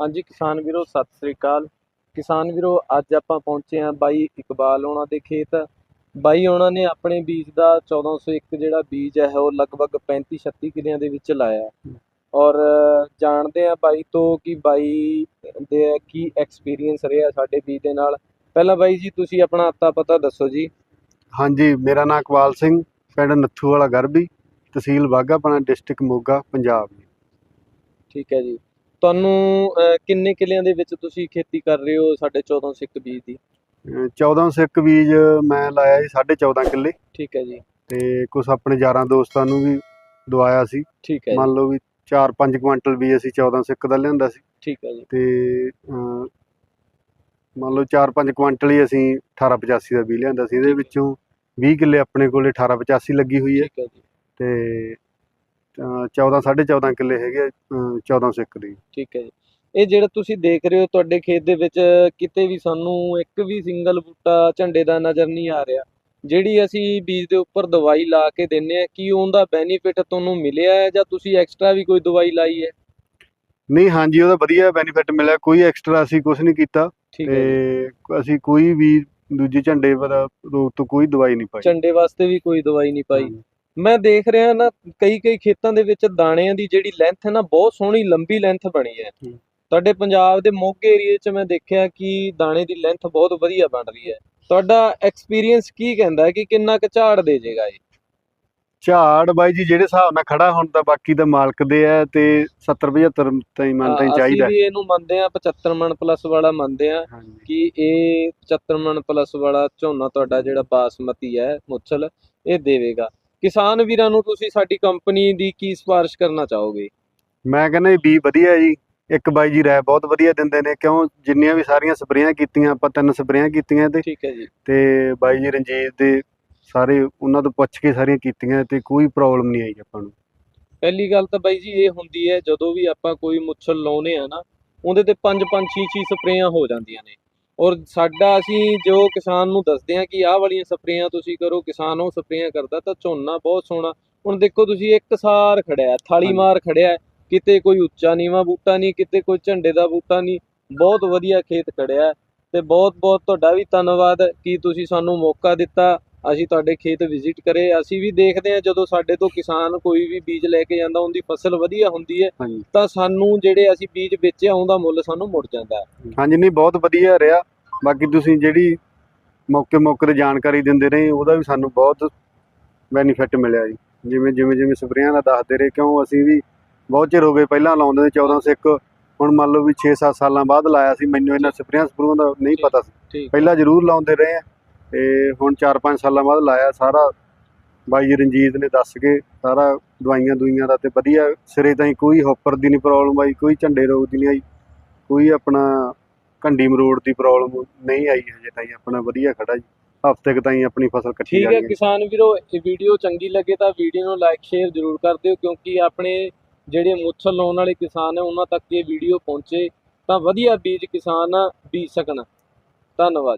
ਹਾਂਜੀ ਕਿਸਾਨ ਵੀਰੋ ਸਤਿ ਸ੍ਰੀ ਅਕਾਲ। ਕਿਸਾਨ ਵੀਰੋ ਅੱਜ ਆਪਾਂ ਪਹੁੰਚੇ ਆਂ ਬਾਈ ਇਕਬਾਲ ਉਹਨਾਂ ਦੇ ਖੇਤ। ਬਾਈ ਉਹਨਾਂ ਨੇ ਆਪਣੇ ਬੀਜ ਦਾ 1401 ਜਿਹੜਾ ਬੀਜ ਹੈ ਉਹ ਲਗਭਗ 35 36 ਕਿੱਲਿਆਂ ਦੇ ਵਿੱਚ ਲਾਇਆ। ਔਰ ਜਾਣਦੇ ਆ ਬਾਈ ਤੋਂ ਕਿ ਬਾਈ ਦੇ ਕੀ ਐਕਸਪੀਰੀਅੰਸ ਰਿਹਾ ਸਾਡੇ ਬੀਜ ਦੇ ਨਾਲ। ਪਹਿਲਾਂ ਬਾਈ ਜੀ ਤੁਸੀਂ ਆਪਣਾ ਅਤਾ ਪਤਾ ਦੱਸੋ ਜੀ। ਹਾਂਜੀ ਮੇਰਾ ਨਾਮ ਇਕਬਾਲ ਸਿੰਘ ਪਿੰਡ ਨੱਥੂ ਵਾਲਾ ਗਰਬੀ ਤਹਿਸੀਲ ਬਾਘਾਪਣਾ ਡਿਸਟ੍ਰਿਕਟ ਮੋਗਾ ਪੰਜਾਬ। ਠੀਕ ਹੈ ਜੀ। ਤੁਹਾਨੂੰ ਅਹ, ਕਿੰਨੇ ਕਿੱਲਿਆਂ ਦੇ ਵਿੱਚ ਤੁਸੀਂ ਖੇਤੀ ਕਰ ਰਹੇ ਹੋ ਸਾਡੇ 1401 ਬੀਜ ਦੀ? ਅਹ 1401 ਬੀਜ ਮੈਂ ਲਾਇਆ ਜੀ 14.5 ਕਿੱਲੇ। ਠੀਕ ਹੈ ਜੀ। ਤੇ ਕੁਝ ਆਪਣੇ ਯਾਰਾਂ ਦੋਸਤਾਂ ਨੂੰ ਵੀ ਦਵਾਇਆ ਸੀ। ਠੀਕ ਹੈ ਜੀ। ਮੰਨ ਲਓ ਵੀ 4-5 ਕੁਇੰਟਲ ਵੀ ਅਸੀਂ 1401 ਦਾ ਲਿਆਂਦਾ ਸੀ। ਠੀਕ ਹੈ ਜੀ। ਤੇ ਅਹ, ਮੰਨ ਲਓ 4-5 ਕੁਇੰਟਲ ਹੀ ਅਸੀਂ 1885 ਦਾ ਵੀ ਲਿਆਂਦਾ ਸੀ। ਇਹਦੇ ਵਿੱਚੋਂ 20 ਕਿੱਲੇ ਆਪਣੇ ਕੋਲੇ 1885 ਲੱਗੀ ਹੋਈ ਹੈ। ਠੀਕ ਹੈ ਜੀ। ਤੇ 14 14.5 ਕਿੱਲੇ ਹੈਗੇ ਆ, ਅਹ, 1401 ਦੀ। ਠੀਕ ਹੈ ਜੀ। ਇਹ ਜਿਹੜਾ ਤੁਸੀਂ ਦੇਖ ਰਹੇ ਹੋ ਤੁਹਾਡੇ ਖੇਤ ਦੇ ਵਿੱਚ ਕਿਤੇ ਵੀ ਸਾਨੂੰ ਇੱਕ ਵੀ ਸਿੰਗਲ ਬੂਟਾ ਝੰਡੇ ਦਾ ਨਜ਼ਰ ਨਹੀਂ ਆ ਰਿਹਾ। ਜਿਹੜੀ ਅਸੀਂ ਬੀਜ ਦੇ ਉੱਪਰ ਦਵਾਈ ਲਾ ਕੇ ਦਿੰਨੇ ਆ ਕੀ ਉਹਦਾ ਬੈਨੀਫਿਟ ਤੁਹਾਨੂੰ ਮਿਲਿਆ ਹੈ ਜਾਂ ਤੁਸੀਂ ਐਕਸਟਰਾ ਵੀ ਕੋਈ ਦਵਾਈ ਲਾਈ ਹੈ? ਨਹੀਂ ਹਾਂਜੀ ਉਹਦਾ ਵਧੀਆ ਬੈਨੀਫਿਟ ਮਿਲਿਆ। ਕੋਈ ਐਕਸਟਰਾ ਅਸੀਂ ਕੁਝ ਨਹੀਂ ਕੀਤਾ ਤੇ ਅਸੀਂ ਕੋਈ ਵੀ ਦੂਜੇ ਝੰਡੇ ਪਰ ਰੋਗ ਤੋਂ ਕੋਈ ਦਵਾਈ ਨਹੀਂ ਪਾਈ। ਝੰਡੇ ਵਾਸਤੇ ਵੀ ਕੋਈ ਦਵਾਈ ਨਹੀਂ ਪਾਈ। ਮੈਂ ਦੇਖ ਰਿਹਾ ਨਾ ਕਈ ਕਈ ਖੇਤਾਂ ਦੇ ਵਿੱਚ ਦਾਣਿਆਂ ਦੀ ਜਿਹੜੀ ਲੈਂਥ ਹੈ ਨਾ ਬਹੁਤ ਸੋਹਣੀ ਲੰਬੀ ਲੈਂਥ ਬਣੀ ਹੈ। ਤੁਹਾਡੇ ਪੰਜਾਬ ਦੇ ਮੋਗੇ ਏਰੀਏ 'ਚ ਮੈਂ ਦੇਖਿਆ ਕਿ ਦਾਣੇ ਦੀ ਲੈਂਥ ਬਹੁਤ ਵਧੀਆ ਬਣ ਰਹੀ ਹੈ। ਤੁਹਾਡਾ ਐਕਸਪੀਰੀਅੰਸ ਕੀ ਕਹਿੰਦਾ ਹੈ ਕਿ ਕਿੰਨਾ ਕੁ ਝਾੜ ਦੇ ਜਾਏਗਾ ਇਹ? ਝਾੜ ਬਾਈ ਜੀ ਜਿਹੜੇ ਹਿਸਾਬ ਨਾਲ ਖੜਾ ਹੁਣ ਤਾਂ ਬਾਕੀ ਤਾਂ ਮਾਲਕ ਦੇ ਆ ਤੇ 70 75 ਤਾਈਂ ਮਨ ਅਸੀਂ ਚਾਹੀਦਾ। ਵੀ ਇਹਨੂੰ ਮੰਨਦੇ ਆ 75 ਮਣ ਪਲੱਸ ਵਾਲਾ ਮੰਨਦੇ ਆ ਕਿ ਇਹ 75 ਮਣ ਪਲੱਸ ਵਾਲਾ ਝੋਨਾ ਤੁਹਾਡਾ ਜਿਹੜਾ ਬਾਸਮਤੀ ਹੈ ਮੁੱਛਲ ਇਹ ਦੇਵੇਗਾ। ਕਿਸਾਨ ਵੀਰਾਂ ਨੂੰ ਤੁਸੀਂ ਸਾਡੀ ਕੰਪਨੀ ਦੀ ਕੀ ਸਿਫਾਰਿਸ਼ ਕਰਨਾ ਚਾਹੋਗੇ? ਮੈਂ ਕਹਿੰਦਾ ਇਹ ਬੀ ਵਧੀਆ ਜੀ। ਇੱਕ ਬਾਈ ਜੀ ਰਾਏ ਬਹੁਤ ਵਧੀਆ ਦਿੰਦੇ ਨੇ। ਕਿਉਂ? ਜਿੰਨੀਆਂ ਵੀ ਸਾਰੀਆਂ ਸਪਰੇਆਂ ਕੀਤੀਆਂ ਆਪਾਂ ਤਿੰਨ ਸਪਰੇਆਂ ਕੀਤੀਆਂ ਤੇ ਠੀਕ ਹੈ ਜੀ। ਤੇ ਬਾਈ ਜੀ ਰਣਜੀਤ ਦੇ ਸਾਰੇ ਉਹਨਾਂ ਤੋਂ ਪੁੱਛ ਕੇ ਸਾਰੀਆਂ ਕੀਤੀਆਂ ਤੇ ਕੋਈ ਪ੍ਰੋਬਲਮ ਨਹੀਂ ਆਈ ਆਪਾਂ ਨੂੰ। ਪਹਿਲੀ ਗੱਲ ਤਾਂ ਬਾਈ ਜੀ ਇਹ ਹੁੰਦੀ ਹੈ ਜਦੋਂ ਵੀ ਆਪਾਂ ਕੋਈ ਮੁੱਛਲ ਲਾਉਨੇ ਆ ਨਾ ਉਹਦੇ ਤੇ ਪੰਜ ਪੰਜ ਛੇ ਛੇ ਸਪਰੇਆਂ ਹੋ ਜਾਂਦੀਆਂ ਨੇ। ਔਰ ਸਾਡਾ ਅਸੀਂ ਜੋ ਕਿਸਾਨ ਨੂੰ ਦੱਸਦੇ ਆ ਕਿ ਆਹ ਵਾਲੀਆਂ ਸਪਰੇਆਂ ਤੁਸੀਂ ਕਰੋ ਕਿਸਾਨ ਉਹ ਸਪਰੇਆਂ ਕਰਦਾ ਤਾਂ ਝੋਨਾ ਬਹੁਤ ਸੋਹਣਾ। ਹੁਣ ਦੇਖੋ ਤੁਸੀਂ ਇੱਕ ਸਾਰ ਖੜਿਆ ਥਾਲੀ। ਮਾਰ ਖੜਿਆ ਕਿਤੇ ਕੋਈ ਉੱਚਾ ਨੀਵਾਂ ਬੂਟਾ ਨਹੀਂ ਕਿਤੇ ਕੋਈ ਝੰਡੇ ਦਾ ਬੂਟਾ ਨਹੀਂ ਬਹੁਤ ਵਧੀਆ ਖੇਤ ਖੜਿਆ ਤੇ ਬਹੁਤ ਬਹੁਤ ਤੁਹਾਡਾ ਵੀ ਧੰਨਵਾਦ ਕਿ ਤੁਸੀਂ ਸਾਨੂੰ ਮੌਕਾ ਦਿੱਤਾ। ਅਸੀਂ ਤੁਹਾਡੇ ਖੇਤ ਵਿਜ਼ਿਟ ਕਰੇ ਅਸੀਂ ਵੀ ਦੇਖਦੇ ਹਾਂ ਜਦੋਂ ਸਾਡੇ ਤੋਂ ਕਿਸਾਨ ਕੋਈ ਵੀ ਬੀਜ ਲੈ ਕੇ ਜਾਂਦਾ ਉਹਦੀ ਫਸਲ ਵਧੀਆ ਹੁੰਦੀ ਹੈ ਤਾਂ ਸਾਨੂੰ ਜਿਹੜੇ ਅਸੀਂ ਬੀਜ ਵੇਚਿਆ ਉਹਦਾ ਮੁੱਲ ਸਾਨੂੰ ਮੁੜ ਜਾਂਦਾ ਹਾਂਜੀ ਨਹੀਂ ਬਹੁਤ ਵਧੀਆ ਰਿਹਾ। ਬਾਕੀ ਤੁਸੀਂ ਜਿਹੜੀ ਮੌਕੇ ਮੌਕੇ ਤੇ ਜਾਣਕਾਰੀ ਦਿੰਦੇ ਰਹੇ ਉਹਦਾ ਵੀ ਸਾਨੂੰ ਬਹੁਤ ਬੈਨੀਫਿਟ ਮਿਲਿਆ ਜੀ। ਜਿਵੇਂ ਜਿਵੇਂ ਜਿਵੇਂ ਸਪਰੇਆਂ ਦਾ ਦੱਸਦੇ ਰਹੇ ਕਿਉਂ ਅਸੀਂ ਵੀ ਬਹੁਤ ਚਿਰ ਹੋ ਗਏ ਪਹਿਲਾਂ ਲਾਉਂਦੇ ਸੀ 1401 ਹੁਣ ਮੰਨ ਲਓ ਵੀ 6-7 ਸਾਲਾਂ ਬਾਅਦ ਲਾਇਆ ਸੀ ਮੈਨੂੰ ਇਹਨਾਂ ਸਪਰੇਆਂ ਸਪਰੂਆਂ ਦਾ ਨਹੀਂ ਪਤਾ ਸੀ। ਪਹਿਲਾਂ ਜ਼ਰੂਰ ਲਾਉਂਦੇ ਰਹੇ ਆ। ਤੇ ਹੁਣ 4-5 ਸਾਲਾਂ ਬਾਅਦ ਲਾਇਆ ਸਾਰਾ। ਬਾਈ ਰਣਜੀਤ ਨੇ ਦੱਸ ਕੇ ਸਾਰਾ ਦਵਾਈਆਂ ਦੁਈਆਂ ਦਾ ਤੇ ਵਧੀਆ ਸਿਰੇ ਤਾਈਂ ਕੋਈ ਹੌਪਰ ਦੀ ਨਹੀਂ ਪ੍ਰੋਬਲਮ ਆਈ ਕੋਈ ਝੰਡੇ ਰੋਗ ਦੀ ਨਹੀਂ ਆਈ ਕੋਈ ਆਪਣਾ ਘੰਡੀ ਮਰੋੜ ਦੀ ਪ੍ਰੋਬਲਮ ਨਹੀਂ ਆਈ ਹਜੇ ਤਾਈਂ ਆਪਣਾ ਵਧੀਆ ਖੜਾ ਜੀ। ਹਫ਼ਤੇ ਕੁ ਤਾਈਂ ਆਪਣੀ ਫਸਲ ਕੱਟੀ ਠੀਕ ਹੈ ਕਿਸਾਨ ਵੀਰੋ ਇਹ ਵੀਡੀਓ ਚੰਗੀ ਲੱਗੇ ਤਾਂ ਵੀਡੀਓ ਨੂੰ ਲਾਈਕ ਸ਼ੇਅਰ ਜ਼ਰੂਰ ਕਰ ਦਿਓ ਕਿਉਂਕਿ ਆਪਣੇ ਜਿਹੜੇ ਮੁੱਛਲ ਲਾਉਣ ਵਾਲੇ ਕਿਸਾਨ ਹੈ ਉਹਨਾਂ ਤੱਕ ਇਹ ਵੀਡੀਓ ਪਹੁੰਚੇ ਤਾਂ ਵਧੀਆ ਬੀਜ ਕਿਸਾਨ ਬੀਜ ਸਕਣ। ਧੰਨਵਾਦ।